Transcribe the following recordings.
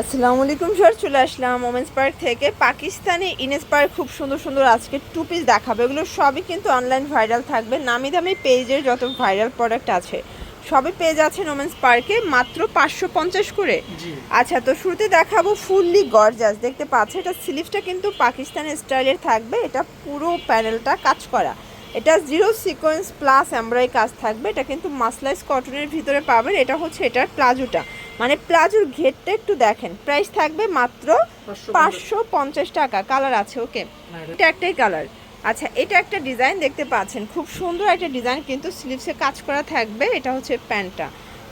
আসসালামু আলাইকুম স্যার চলে আসলাম ওমেন্স পার্ক থেকে। পাকিস্তানি ইনস্পায়ার খুব সুন্দর সুন্দর আজকে টু পিস দেখাবে। এগুলো সবই কিন্তু অনলাইন ভাইরাল থাকবে। নামি দামি পেজের যত ভাইরাল প্রোডাক্ট আছে সবই পেজ আছে ওমেন্স পার্কে মাত্র পাঁচশো পঞ্চাশ করে। আচ্ছা তো শুরুতে দেখাবো ফুললি গর্জাস দেখতে পাচ্ছে এটা স্লিভসটা কিন্তু পাকিস্তানি স্টাইলের থাকবে। এটা পুরো প্যানেলটা কাজ করা। এটা জিরো সিকোয়েন্স প্লাস এমব্রয় কাজ থাকবে। এটা কিন্তু মাসলাইজ কটনের ভিতরে পাবেন। এটা হচ্ছে এটার প্লাজোটা। মানে প্লাজোর ঘেরটা একটু দেখেন। প্রাইস থাকবে মাত্র পাঁচশো পঞ্চাশ। টাকা। কালার আছে ওকে এটা একটাই কালার আচ্ছা এটা একটা ডিজাইন দেখতে পাচ্ছেন। খুব সুন্দর একটা ডিজাইন কিন্তু স্লিভসে কাজ করা থাকবে। এটা হচ্ছে প্যান্টটা।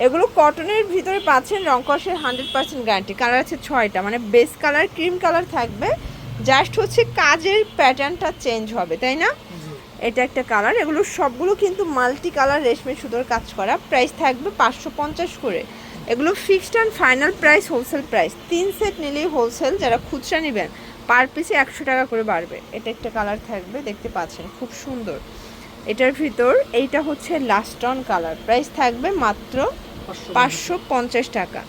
এগুলো কটনের ভিতরে পাচ্ছেন রংকসের হান্ড্রেড পার্সেন্ট গ্যারান্টি কালার আছে ছয়টা মানে বেস কালার ক্রিম কালার থাকবে। জাস্ট হচ্ছে কাজের প্যাটার্নটা চেঞ্জ হবে তাই না? এটা একটা কালার এগুলো সবগুলো কিন্তু মাল্টি কালার রেশমি সুতোর কাজ করা। প্রাইস থাকবে পাঁচশো পঞ্চাশ করে। এগুলো fixed and final price wholesale price তিন সেট নিলেই হোলসেল যারা খুচরা নেবেন পার পিসে একশো টাকা করে বাড়বে। এটা একটা কালার থাকবে দেখতে পাচ্ছেন খুব সুন্দর। এটার ভিতর এইটা হচ্ছে লাস্ট লাস্টন কালার প্রাইস থাকবে মাত্র পাঁচশো পঞ্চাশ। টাকা।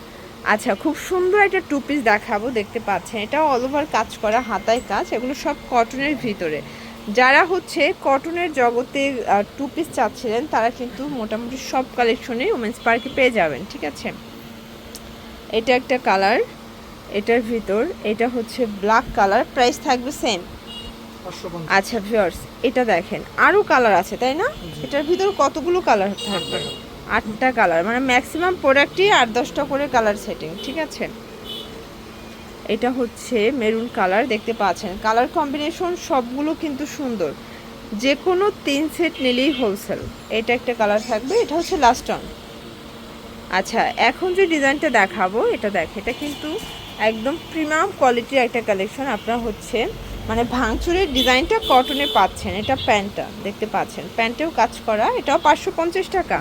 আচ্ছা খুব সুন্দর একটা টু পিস দেখাবো দেখতে পাচ্ছেন। এটা অল ওভার কাজ করা হাতায় কাজ এগুলো সব কটনের ভিতরে। যারা হচ্ছে কটনের জগতে টু পিস চাচ্ছিলেন তারা কিন্তু মোটামুটি সব কালেকশনে ওমেন্স পার্কে পেয়ে যাবেন ঠিক আছে? এটা একটা কালার এটার ভিতর এটা হচ্ছে ব্ল্যাক কালার প্রাইস থাকবে সেম আচ্ছা ভিউয়ার্স এটা দেখেন আরও কালার আছে তাই না? এটার ভিতর কতগুলো কালার থাকবে? আটটা কালার মানে ম্যাক্সিমাম প্রোডাক্টই আট দশটা করে কালার সেটিং ঠিক আছে? এটা হচ্ছে মেরুন কালার দেখতে পাচ্ছেন। কালার কম্বিনেশন সবগুলো কিন্তু সুন্দর। যে কোনো তিন সেট নিলেই হোলসেল এটা একটা কালার থাকবে এটা হচ্ছে লাস্ট অন আচ্ছা এখন যে ডিজাইনটা দেখাবো এটা দেখ এটা কিন্তু একদম প্রিমিয়াম কোয়ালিটির একটা কালেকশন আপনার হচ্ছে মানে ভাঙচুরের ডিজাইনটা কটনে পাচ্ছেন এটা প্যান্টটা দেখতে পাচ্ছেন প্যান্টেও কাজ করা এটাও পাঁচশো পঞ্চাশ টাকা।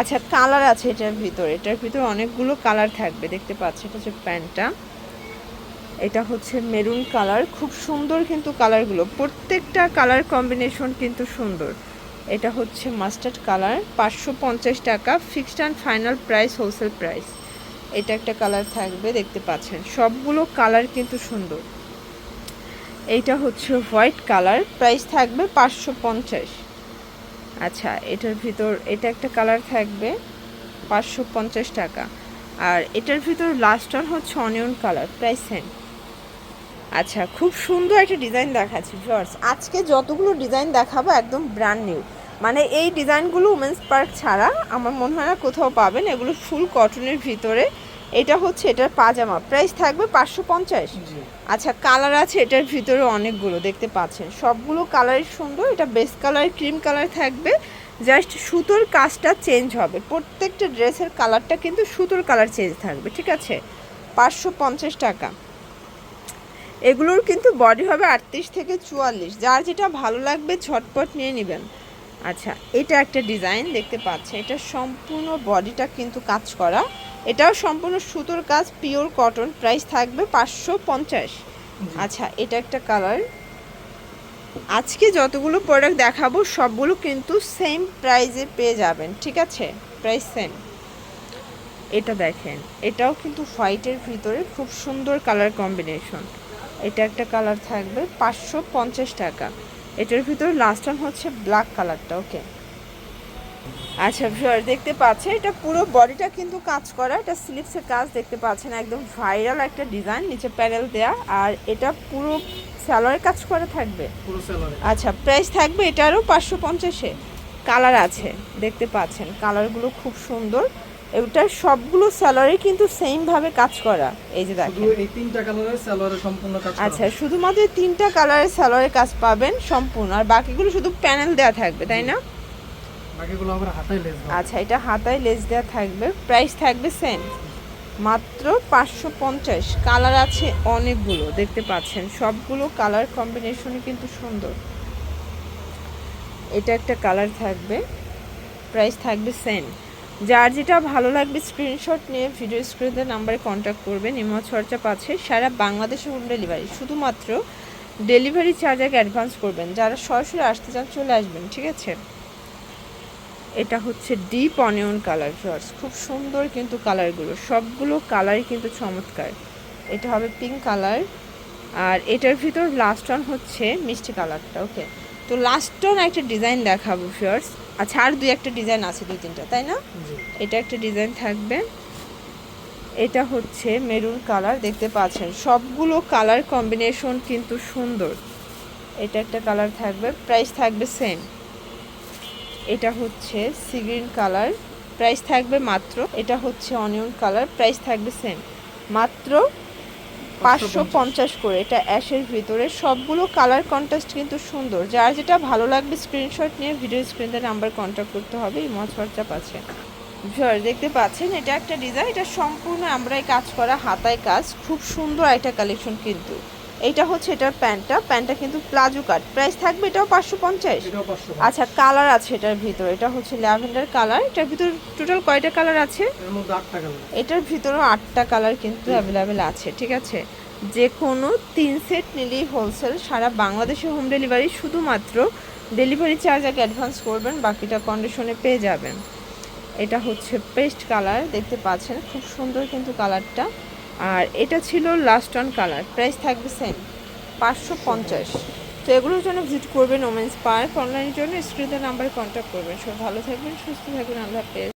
আচ্ছা কালার আছে এটার ভিতরে এটার ভিতরে অনেকগুলো কালার থাকবে দেখতে পাচ্ছেন এটা হচ্ছে প্যান্টটা। এটা হচ্ছে মেরুন কালার খুব সুন্দর কিন্তু কালারগুলো প্রত্যেকটা কালার কম্বিনেশন কিন্তু সুন্দর। এটা হচ্ছে মাস্টার্ড কালার, পাঁচশো পঞ্চাশ টাকা, fixed and final price, wholesale price. এটা একটা কালার থাকবে, দেখতে পাচ্ছেন। সবগুলো কালার কিন্তু সুন্দর। এইটা হচ্ছে হোয়াইট কালার, প্রাইস থাকবে পাঁচশো পঞ্চাশ। আচ্ছা এটার ভিতর, এটা একটা কালার থাকবে পাঁচশো পঞ্চাশ টাকা। আর এটার ভিতর লাস্ট হচ্ছে অনিয়ন কালার, প্রাইস সেম আচ্ছা খুব সুন্দর একটা ডিজাইন দেখাচ্ছি ভিউয়ার্স আজকে যতগুলো ডিজাইন দেখাবো, একদম ব্র্যান্ড নিউ মানে এই ডিজাইনগুলো উমেন্স পার্ক ছাড়া আমার মনে হয় না কোথাও পাবেন। এগুলো ফুল কটনের ভিতরে। এটা হচ্ছে এটার পাজামা। প্রাইস থাকবে পাঁচশো পঞ্চাশ। আচ্ছা কালার আছে এটার ভিতরে অনেকগুলো দেখতে পাচ্ছেন। সবগুলো কালারই সুন্দর। এটা বেস কালার ক্রিম কালার থাকবে। জাস্ট সুতোর কাজটা চেঞ্জ হবে। প্রত্যেকটা ড্রেসের কালারটা কিন্তু সুতোর কালার চেঞ্জ থাকবে ঠিক আছে? পাঁচশো পঞ্চাশ টাকা। এগুলোর কিন্তু বডি হবে আটত্রিশ থেকে চুয়াল্লিশ। যার যেটা ভালো লাগবে ঝটপট নিয়ে নেবেন। আচ্ছা এটা একটা ডিজাইন দেখতে পাচ্ছেন এটা সম্পূর্ণ বডিটা কিন্তু কাজ করা। এটাও সম্পূর্ণ সুতোর কাজ পিওর কটন প্রাইস থাকবে পাঁচশো পঞ্চাশ। আচ্ছা এটা একটা কালার। আজকে যতগুলো প্রোডাক্ট দেখাবো সবগুলো কিন্তু সেম প্রাইজে পেয়ে যাবেন ঠিক আছে? Price same. এটা দেখেন এটাও কিন্তু হোয়াইটের ভিতরে খুব সুন্দর কালার কম্বিনেশন। এটা একটা কালার থাকবে পাঁচশো পঞ্চাশ টাকা। এটার ভিতরে লাস্ট ওয়ান হচ্ছে ব্ল্যাক কালারটা ওকে আচ্ছা ভিউয়ার দেখতে পাচ্ছেন এটা পুরো বডিটা কিন্তু কাজ করা এটা স্লিপসের কাজ দেখতে পাচ্ছেন একদম ভাইরাল একটা ডিজাইন নিচে প্যানেল দেয়া আর এটা পুরো স্যালোয়ারের কাজ করা থাকবে? আচ্ছা প্রাইস থাকবে এটারও পাঁচশো পঞ্চাশে কালার আছে দেখতে পাচ্ছেন কালারগুলো খুব সুন্দর। এটার সবগুলো স্যালারি কিন্তু সেম ভাবে কাজ করা। এই যে শুধু দেখেন এই তিনটা কালারের স্যালোয়ারে সম্পূর্ণ কাজ করা আচ্ছা শুধুমাত্র তিনটা কালারের স্যালারের কাজ পাবেন সম্পূর্ণ। আর বাকিগুলো শুধু প্যানেল দেওয়া থাকবে তাই না? বাকিগুলো আবার হাতায় লেস আচ্ছা এটা হাতায় লেস দেওয়া থাকবে। প্রাইস থাকবে সেম মাত্র পাঁচশো পঞ্চাশ। কালার আছে অনেকগুলো দেখতে পাচ্ছেন। সবগুলো কালার কম্বিনেশনই কিন্তু সুন্দর। এটা একটা কালার থাকবে। প্রাইস থাকবে সেম যার যেটা ভালো লাগবে স্ক্রিনশট নিয়ে ভিডিও স্ক্রিনে নাম্বারে কন্ট্যাক্ট করবেন, ইমো চর্চা পাচ্ছে সারা বাংলাদেশে হোম ডেলিভারি শুধুমাত্র ডেলিভারি চার্জ আগে অ্যাডভান্স করবেন। যারা সরাসরি আসতে চান, চলে আসবেন, ঠিক আছে? এটা হচ্ছে ডিপ অনিয়ন কালার ফ্লাওয়ার্স খুব সুন্দর কিন্তু কালারগুলো সবগুলো কালারই কিন্তু চমৎকার। এটা হবে পিঙ্ক কালার আর এটার ভিতর লাস্ট ওয়ান হচ্ছে মিষ্টি কালারটা ওকে তো লাস্ট ওয়ান একটা ডিজাইন দেখাবো ফিয়ার্স আচ্ছা আর দুই একটা ডিজাইন আছে দুই তিনটা তাই না? এটা একটা ডিজাইন থাকবে। এটা হচ্ছে মেরুন কালার দেখতে পাচ্ছেন। সবগুলো কালার কম্বিনেশন কিন্তু সুন্দর। এটা একটা কালার থাকবে প্রাইস থাকবে সেম এটা হচ্ছে সি গ্রিন কালার প্রাইস থাকবে মাত্র। এটা হচ্ছে অনিয়ন কালার প্রাইস থাকবে সেম মাত্র পাঁচশো পঞ্চাশ। করে এটা অ্যাশের ভিতরে। সবগুলো কালার কন্ট্রাস্ট কিন্তু সুন্দর। যার যেটা ভালো লাগবে স্ক্রিনশট নিয়ে ভিডিও স্ক্রিনে নাম্বার কন্ট্যাক্ট করতে হবে এই মজ হোয়াটসঅ্যাপ আছে। ভিউয়ার দেখতে পাচ্ছেন এটা একটা ডিজাইন এটা সম্পূর্ণ আমরাই কাজ করা হাতায় কাজ। খুব সুন্দর একটা কালেকশন কিন্তু। এইটা হচ্ছে এটার প্যান্টটা প্যান্টটা কিন্তু প্লাজো কাট। প্রাইস থাকবে এটাও পাঁচশো পঞ্চাশ? আচ্ছা কালার আছে এটার ভিতরে। এটা হচ্ছে ল্যাভেন্ডার কালার। এটার ভিতর টোটাল কয়টা কালার আছে? এটার ভিতরেও আটটা কালার কিন্তু অ্যাভেলেবেল আছে ঠিক আছে? যে কোনো তিন সেট নিলেই হোলসেল সারা বাংলাদেশে হোম ডেলিভারি শুধুমাত্র ডেলিভারি চার্জ আগে অ্যাডভান্স করবেন বাকিটা কন্ডিশনে পেয়ে যাবেন। এটা হচ্ছে পেস্ট কালার দেখতে পাচ্ছেন? খুব সুন্দর কিন্তু কালারটা। আর এটা ছিল লাস্ট অন কালার প্রাইস থাকবে সেম পাঁচশো পঞ্চাশ। তো এগুলোর জন্য ভিজিট করবেন ওমেন্স পার্ক অনলাইনের জন্য স্ক্রিনের নাম্বারে কন্ট্যাক্ট করবেন। সব ভালো থাকবেন, সুস্থ থাকবেন, আল্লাহ হাফেজ।